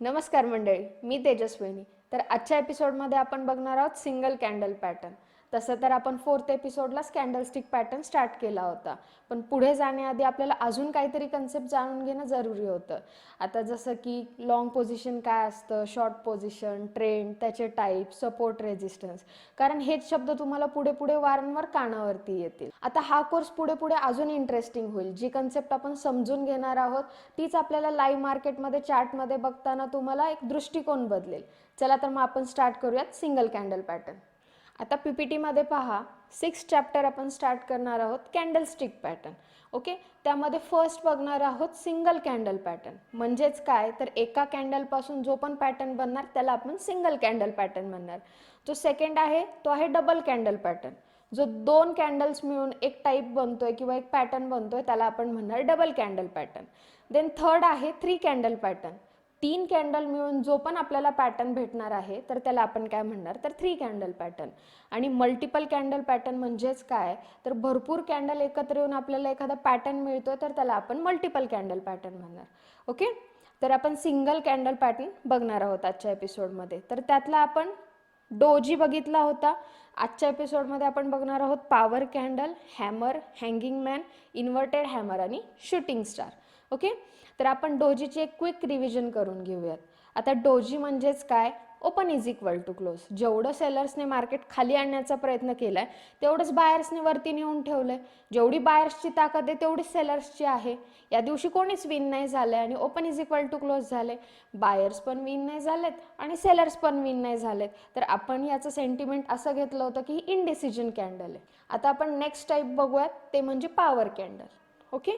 नमस्कार मंडळी मी तेजस्विनी. तर आजच्या एपिसोडमध्ये आपण बघणार आहोत सिंगल कॅन्डल पॅटर्न तसं तर आपण फोर्थ एपिसोडला स्कॅन्डलस्टिक पॅटर्न स्टार्ट केला होता. पण पुढे जाण्याआधी आपल्याला अजून काहीतरी कन्सेप्ट जाणून घेणं जरुरी होतं. आता जसं की लॉंग पोझिशन काय असतं शॉर्ट पोझिशन ट्रेंड त्याचे टाईप सपोर्ट रेजिस्टन्स कारण हेच शब्द तुम्हाला पुढे पुढे वारंवार कानावरती येतील. आता हा कोर्स पुढे पुढे अजून इंटरेस्टिंग होईल. जी कन्सेप्ट आपण समजून घेणार आहोत तीच आपल्याला लाईव्ह मार्केटमध्ये चार्टमध्ये बघताना तुम्हाला एक दृष्टिकोन बदलेल. चला तर मग आपण स्टार्ट करूयात सिंगल कॅन्डल पॅटर्न आता पी पी टीमध्ये पहा सिक्स चॅप्टर आपण स्टार्ट करणार आहोत कॅन्डल स्टिक पॅटर्न ओके त्यामध्ये फर्स्ट बघणार आहोत सिंगल कॅन्डल पॅटर्न म्हणजेच काय? तर एका कॅन्डलपासून जो पण पॅटर्न बनणार त्याला आपण सिंगल कॅन्डल पॅटर्न म्हणणार. जो सेकंड आहे तो आहे डबल कॅन्डल पॅटर्न जो दोन कॅन्डल्स मिळून एक टाईप बनतोय किंवा एक पॅटर्न बनतोय त्याला आपण म्हणणार double candle pattern then third आहे थ्री कॅन्डल पॅटर्न तीन कॅन्डल मिळून जो पण आपल्याला पॅटर्न भेटणार आहे तर त्याला आपण काय म्हणणार? तर थ्री कॅन्डल पॅटर्न. आणि मल्टिपल कॅन्डल पॅटर्न म्हणजेच काय? तर भरपूर कॅन्डल एकत्र येऊन आपल्याला एखादा पॅटर्न मिळतो तर त्याला आपण मल्टिपल कॅन्डल पॅटर्न म्हणणार. ओके? तर आपण सिंगल कॅन्डल पॅटर्न बघणार आहोत आजच्या एपिसोडमध्ये. तर त्यातला आपण डोजी बघितला होता. आजच्या एपिसोडमध्ये आपण बघणार आहोत power candle hammer hanging man inverted hammer आणि शूटिंग स्टार. ओके? तर आपण डोजीची एक क्विक रिव्हिजन करून घेऊयात. आता डोजी म्हणजेच काय? Open is equal to close जेवढं सेलर्सने मार्केट खाली आणण्याचा प्रयत्न केला आहे तेवढंच बायर्सने वरती नेऊन ठेवलं आहे जेवढी बायर्सची ताकद आहे तेवढीच सेलर्सची आहे. या दिवशी कोणीच विन नाही झालं आहे आणि open is equal to close झाले बायर्स पण विन नाही झालेत आणि सेलर्स पण विन नाही झालेत. तर आपण याचं सेंटिमेंट असं घेतलं होतं की ही इनडिसिजन कॅन्डल आहे. आता आपण नेक्स्ट टाईप बघूयात ते म्हणजे पॉवर कॅन्डल ओके?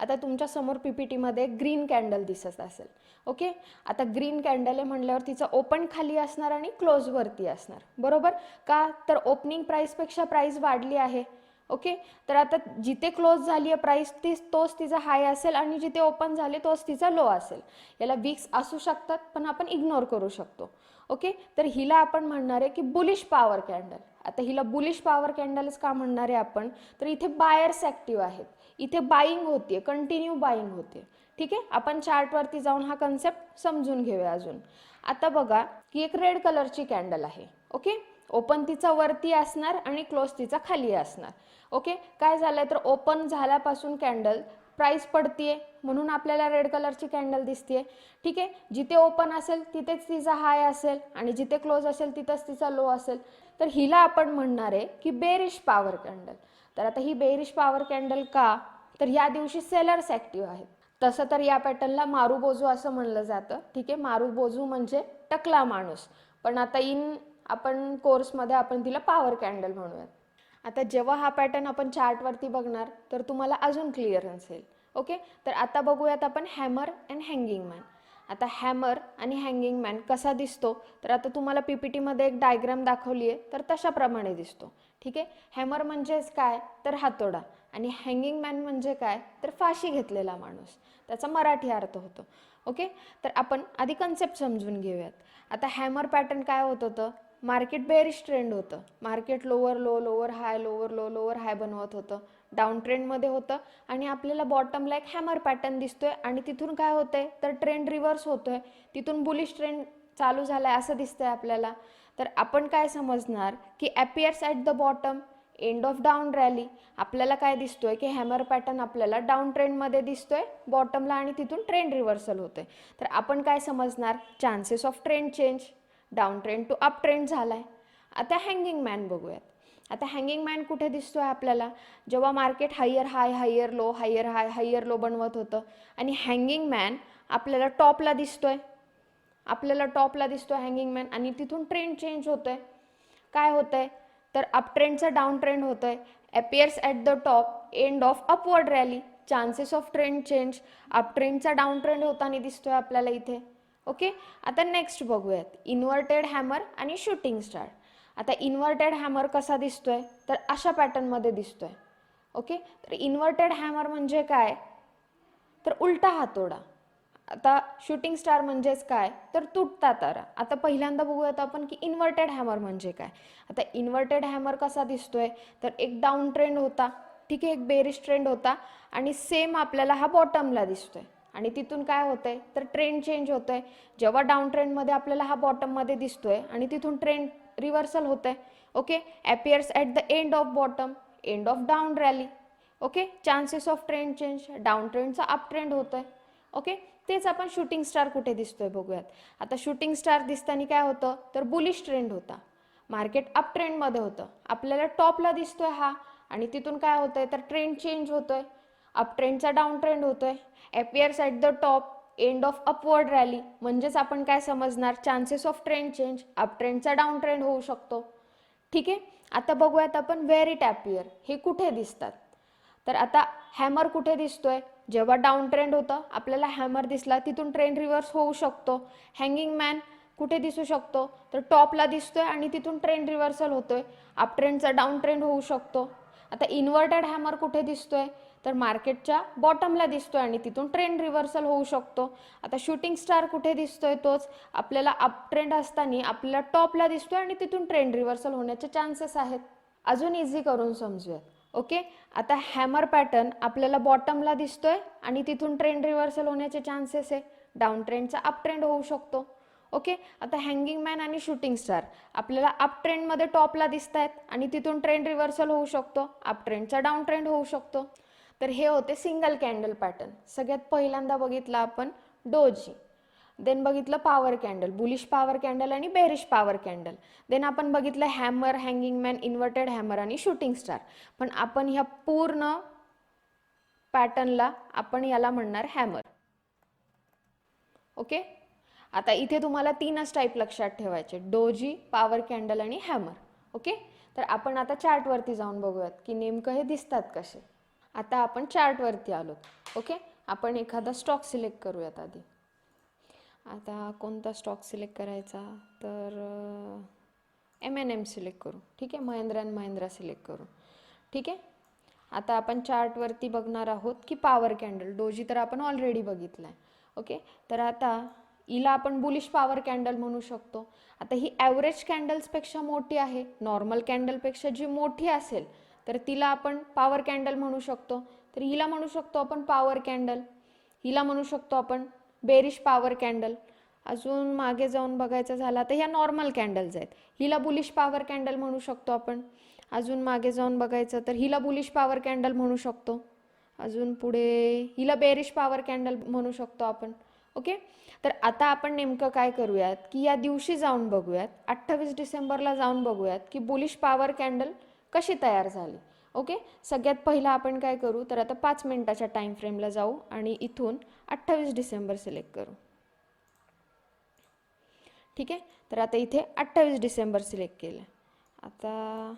आता तुमच्यासमोर पी पी टीमध्ये ग्रीन कॅन्डल दिसत असेल. ओके? आता ग्रीन कॅन्डल आहे म्हणल्यावर तिचं ओपन खाली असणार आणि क्लोजवरती असणार. बरोबर? का? तर ओपनिंग प्राईसपेक्षा प्राईस वाढली आहे. ओके तर आता जिथे क्लोज झाली आहे प्राईस ती तोच तिचा हाय असेल आणि जिथे ओपन झाले तोच तिचा लो असेल. याला विक्स असू शकतात पण आपण इग्नोर करू शकतो. ओके तर हिला आपण म्हणणार आहे की बुलिश पॉवर कॅन्डल आता हिला बुलिश पॉवर कॅन्डलच का म्हणणार आहे आपण? तर इथे बायर्स ॲक्टिव्ह आहेत. इथे बाईंग होते कंटिन्यू बाईंग होते ठीक आहे? आपण चार्टवरती जाऊन हा कन्सेप्ट समजून घेऊया अजून. आता बघा की एक रेड कलरची कॅन्डल आहे. ओके ओपन तिचा वरती असणार आणि क्लोज तिचा खाली असणार. ओके? काय झालंय? तर ओपन झाल्यापासून कॅन्डल प्राईस पडतीये म्हणून आपल्याला रेड कलरची कॅन्डल दिसतीये. ठीक आहे? जिथे ओपन असेल तिथेच तिचा हाय असेल आणि जिथे क्लोज असेल तिथंच तिचा लो असेल. तर हिला आपण म्हणणार आहे की बेरिश पॉवर कॅन्डल. तर आता ही बेरिश पॉवर कॅन्डल का? तर या दिवशी सेलर्स ॲक्टिव्ह आहेत. तसं तर या पॅटर्नला मारू बोजू असं म्हणलं जातं. ठीक आहे? मारू बोजू म्हणजे टकला माणूस. पण आता इन आपण कोर्समध्ये आपण तिला पॉवर कॅन्डल म्हणूयात. आता जेव्हा हा पॅटर्न आपण चार्टवरती बघणार तर तुम्हाला अजून क्लिअरन्स येईल ओके तर आता बघूयात आपण हॅमर अँड हँगिंग मॅन आता हॅमर आणि हँगिंग मॅन कसा दिसतो? तर आता तुम्हाला पी पी टीमध्ये एक डायग्राम दाखवली आहे तर तशाप्रमाणे दिसतो. ठीक? आहे हॅमर म्हणजेच काय? तर हातोडा. आणि हँगिंग मॅन म्हणजे काय? तर फाशी घेतलेला माणूस. त्याचा मराठी अर्थ होतो. ओके तर आपण आधी कन्सेप्ट समजून घेऊयात. आता हॅमर पॅटर्न काय होत होतं? मार्केट बेरिश ट्रेंड होतं. Market lower low lower high lower low lower high बनवत होतं. डाऊन ट्रेंडमध्ये होतं. आणि आपल्याला बॉटमला एक हॅमर पॅटर्न दिसतोय. आणि तिथून काय होतंय? तर ट्रेंड रिव्हर्स होतोय. तिथून बुलिश ट्रेंड चालू झालाय असं दिसतंय आपल्याला. तर आपण काय समजणार? की appears at the bottom end of down rally आपल्याला काय दिसतोय? की हॅमर पॅटर्न आपल्याला डाऊन ट्रेंडमध्ये दिसतोय बॉटमला आणि तिथून ट्रेंड रिव्हर्सल होतोय. तर आपण काय समजणार? Chances of trend change down trend to up trend आहे आता हँगिंग मॅन बघूयात. आता हँगिंग मॅन कुठे दिसतो आहे आपल्याला? जेव्हा market higher high higher low higher high higher low बनवत होतं आणि हँगिंग मॅन आपल्याला टॉपला दिसतो आहे आपल्याला टॉपला दिसतोय हँगिंग मॅन आणि तिथून ट्रेंड चेंज होतोय. काय होतं आहे तर अप ट्रेंडचा डाऊन ट्रेंड होतोय. Appears at the top end of upward rally chances of trend change up ट्रेंडचा down trend होताना दिसतोय आपल्याला इथे. ओके? आता नेक्स्ट बघूयात. इन्व्हर्टेड हॅमर आणि शूटिंग स्टार आता इन्व्हर्टेड हॅमर कसा दिसतोय? तर अशा पॅटर्नमध्ये दिसतोय. ओके? तर इन्व्हर्टेड हॅमर म्हणजे काय? तर उलटा हातोडा. आता शूटिंग स्टार म्हणजेच काय? तर तुटता तारा. आता पहिल्यांदा बघूयात आपण की इन्व्हर्टेड हॅमर म्हणजे काय? आता इन्व्हर्टेड हॅमर कसा दिसतोय? तर एक डाऊन ट्रेंड होता. ठीक आहे? एक बेरिश ट्रेंड होता. आणि सेम आपल्याला हा बॉटमला दिसतोय. आणि तिथून काय होतंय? तर ट्रेंड चेंज होतोय. जेव्हा डाऊन ट्रेंडमध्ये आपल्याला हा बॉटममध्ये दिसतोय आणि तिथून ट्रेंड रिव्हर्सल होतंय. Okay appears at the end of bottom end of down rally okay chances of trend change down ट्रेंडचा up trend होतोय. ओके तेच आपण शूटिंग स्टार कुठे दिसतोय बघूयात. आता शूटिंग स्टार दिसताना काय होतं? तर बुलिश ट्रेंड होता. मार्केट अप ट्रेंडमध्ये होतं. आपल्याला टॉपला दिसतोय हा. आणि तिथून काय होतंय? तर ट्रेंड चेंज होतोय. अप ट्रेंडचा डाऊन ट्रेंड होतोय. Appears at the top end of upward rally म्हणजेच आपण काय समजणार? Chances of trend change up ट्रेंडचा down trend होऊ शकतो. ठीक आहे? आता बघूयात आपण व्हेरी टॅपियर हे कुठे दिसतात? तर आता हॅमर कुठे दिसतोय? जेव्हा डाऊन ट्रेंड होतं आपल्याला हॅमर दिसला तिथून ट्रेंड रिव्हर्स होऊ शकतो. हँगिंग मॅन कुठे दिसू शकतो? तर टॉपला दिसतोय आणि तिथून ट्रेंड रिव्हर्सल होतोय. अप ट्रेंडचा डाऊन ट्रेंड होऊ शकतो. आता इन्व्हर्टेड हॅमर कुठे दिसतोय? तर मार्केटच्या बॉटमला दिसतोय आणि तिथून ट्रेंड रिव्हर्सल होऊ शकतो. आता शूटिंग स्टार कुठे दिसतोय तोच? आपल्याला अप ट्रेंड असताना आपल्याला टॉपला दिसतोय आणि तिथून ट्रेंड रिव्हर्सल होण्याचे चान्सेस आहेत. अजून इझी करून समजूयात. ओके आता हॅमर पॅटर्न आपल्याला बॉटमला दिसतोय आणि तिथून ट्रेंड रिव्हर्सल होण्याचे चान्सेस आहे. डाऊन ट्रेंडचा अप ट्रेंड होऊ शकतो. ओके आता हँगिंग मॅन आणि शूटिंग स्टार आपल्याला अप ट्रेंडमध्ये टॉपला दिसत आहेत आणि तिथून ट्रेंड रिव्हर्सल होऊ शकतो. अप ट्रेंडचा डाऊन ट्रेंड होऊ शकतो. तर हे होते सिंगल कॅन्डल पॅटर्न सगळ्यात पहिल्यांदा बघितलं आपण डोजी देन बघितलं power candle bullish power candle आणि बेरिश पॉवर कॅन्डल देन आपण बघितलं hammer hanging man inverted hammer आणि शूटिंग स्टार पण आपण ह्या पूर्ण पॅटर्नला आपण याला म्हणणार हॅमर ओके आता इथे तुम्हाला तीनच टाईप लक्षात ठेवायचे. डोजी पॉवर कॅन्डल आणि हॅमर ओके तर आपण आता चार्टवरती जाऊन बघूयात की नेमकं हे दिसतात कसे. आता आपण चार्टवरती आलो. ओके आपण एखादा स्टॉक सिलेक्ट करूयात आधी. आता कोणता स्टॉक सिलेक्ट करायचा? तर एम एन एम सिलेक्ट करू. ठीक आहे? महिंद्रा अँड महिंद्रा सिलेक्ट करू. ठीक आहे? आता आपण चार्टवरती बघणार आहोत की पॉवर कॅन्डल डोजी तर आपण ऑलरेडी बघितलं आहे ओके तर आता हिला आपण बुलिश पॉवर कॅन्डल म्हणू शकतो. आता ही ॲव्हरेज कॅन्डल्सपेक्षा मोठी आहे. नॉर्मल कॅन्डलपेक्षा जी मोठी असेल तर तिला आपण पॉवर कॅन्डल म्हणू शकतो. तर हिला म्हणू शकतो आपण पॉवर कॅन्डल हिला म्हणू शकतो आपण बेरिश पॉवर कॅन्डल अजून मागे जाऊन बघायचं झालं तर ह्या नॉर्मल कॅन्डल्स आहेत. हिला बुलिश पॉवर कॅन्डल म्हणू शकतो आपण. अजून मागे जाऊन बघायचं तर हिला बुलिश पॉवर कॅन्डल म्हणू शकतो. अजून पुढे हिला बेरिश पॉवर कॅन्डल म्हणू शकतो आपण. ओके तर आता आपण नेमकं काय करूयात? की या दिवशी जाऊन बघूयात. अठ्ठावीस डिसेंबरला जाऊन बघूयात की बुलिश पॉवर कॅन्डल कशी तयार झाली? ओके? सगळ्यात पहिला आपण काय करू? तर आता पाच मिनिटाच्या टाईम फ्रेमला जाऊ आणि इथून अठ्ठावीस डिसेंबर सिलेक्ट करू. ठीक आहे? तर आता इथे अठ्ठावीस डिसेंबर सिलेक्ट केलं. आता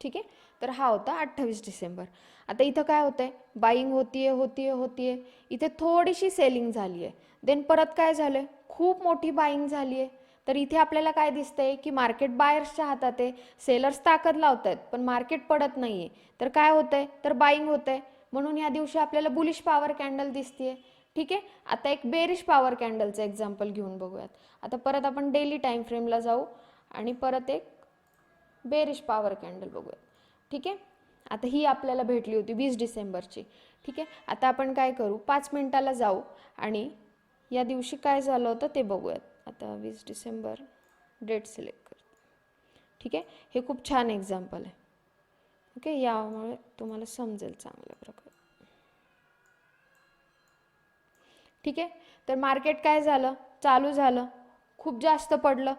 ठीक आहे? तर हा होता अठ्ठावीस डिसेंबर. आता इथं काय होतंय? बाईंग होतीये होतीये होतीये. इथे थोडीशी सेलिंग झाली आहे देन परत काय झालं खूप मोठी बाईंग झाली आहे तर इथे आपल्याला काय दिसतंय की मार्केट बायर्सच्या हातात आहे सेलर्स ताकद लावत आहेत पण मार्केट पडत नाही आहे तर काय होतंय? तर बाईंग होतंय. म्हणून या दिवशी आपल्याला बुलिश पॉवर कॅन्डल दिसते ठीक? आहे आता एक बेरिश पॉवर कॅन्डलचं एक्झाम्पल घेऊन बघूयात. आता परत आपण डेली टाईम फ्रेमला जाऊ आणि परत एक बेरिश पॉवर कॅन्डल बघूयात. ठीक? आहे आता ही आपल्याला भेटली होती वीस डिसेंबरची. ठीक? आहे आता आपण काय करू? पाच मिनिटाला जाऊ आणि या दिवशी काय झालं होतं ते बघूयात. आता वीस डिसेंबर डेट सिलेक्ट कर ठीक आहे? हे खूप छान एक्झाम्पल आहे. ओके? यामुळे तुम्हाला समजेल चांगल्या प्रकारे. ठीक आहे? तर मार्केट काय झालं? चालू झालं. खूप जास्त पडलं.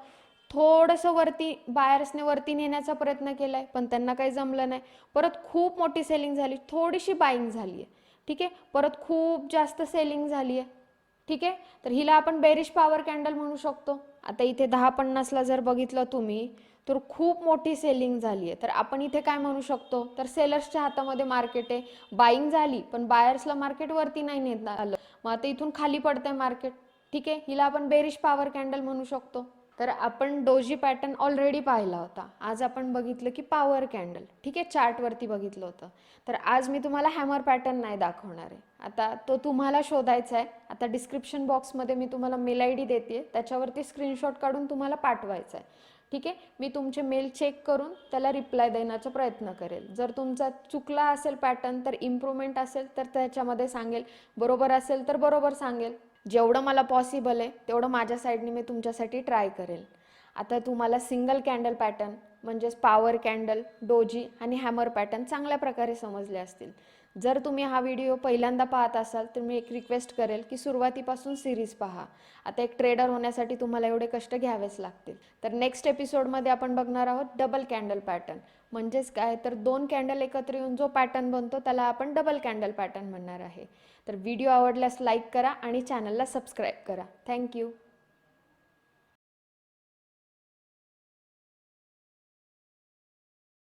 थोडंसं वरती बायर्सने वरती नेण्याचा प्रयत्न केला आहे पण त्यांना काही जमलं नाही. परत खूप मोठी सेलिंग झाली. थोडीशी बाईंग झाली आहे ठीक आहे? परत खूप जास्त सेलिंग झाली आहे ठीक आहे? तर हिला आपण बेरिश पॉवर कॅन्डल म्हणू शकतो. आता इथे दहा पन्नासला जर बघितलं तुम्ही तर खूप मोठी सेलिंग झाली आहे. तर आपण इथे काय म्हणू शकतो? तर सेलर्सच्या हातामध्ये मार्केट आहे. बाईंग झाली पण बायर्सला मार्केट वरती नाही नेत आलं. मग आता इथून खाली पडतंय मार्केट ठीक आहे? हिला आपण बेरिश पॉवर कॅन्डल म्हणू शकतो. तर आपण डोजी पॅटर्न ऑलरेडी पाहिला होता. आज आपण बघितलं की पॉवर कॅन्डल ठीक आहे? चार्टवरती बघितलं होतं. तर आज मी तुम्हाला हॅमर पॅटर्न नाही दाखवणार आहे. आता तो तुम्हाला शोधायचा आहे. आता डिस्क्रिप्शन बॉक्समध्ये मी तुम्हाला मेल आय डी देते त्याच्यावरती स्क्रीनशॉट काढून तुम्हाला पाठवायचा आहे. ठीक आहे? मी तुमचे मेल चेक करून त्याला रिप्लाय देण्याचा प्रयत्न करेल. जर तुमचा चुकला असेल पॅटर्न तर इम्प्रूव्हमेंट असेल तर त्याच्यामध्ये सांगेल. बरोबर असेल तर बरोबर सांगेल. जेवढं मला पॉसिबल आहे तेवढं माझ्या साईडने मी तुमच्यासाठी ट्राय करेल. आता तुम्हाला सिंगल कॅन्डल पॅटर्न म्हणजेच पॉवर कॅन्डल डोजी आणि हॅमर पॅटर्न चांगल्या प्रकारे समजले असतील. जर तुम्ही हा व्हिडिओ पहिल्यांदा पाहत असाल तर मी एक रिक्वेस्ट करेल की सुरुवातीपासून सिरीज पहा. आता एक ट्रेडर होण्यासाठी तुम्हाला एवढे कष्ट घ्यावेच लागतील. तर नेक्स्ट एपिसोडमध्ये आपण बघणार आहोत डबल कॅन्डल पॅटर्न म्हणजेच काय? तर दोन कॅन्डल एकत्र येऊन जो पॅटर्न बनतो त्याला आपण डबल कॅन्डल पॅटर्न म्हणणार आहे. तर व्हिडिओ आवडल्यास लाईक करा आणि चॅनलला सबस्क्राईब करा. थँक्यू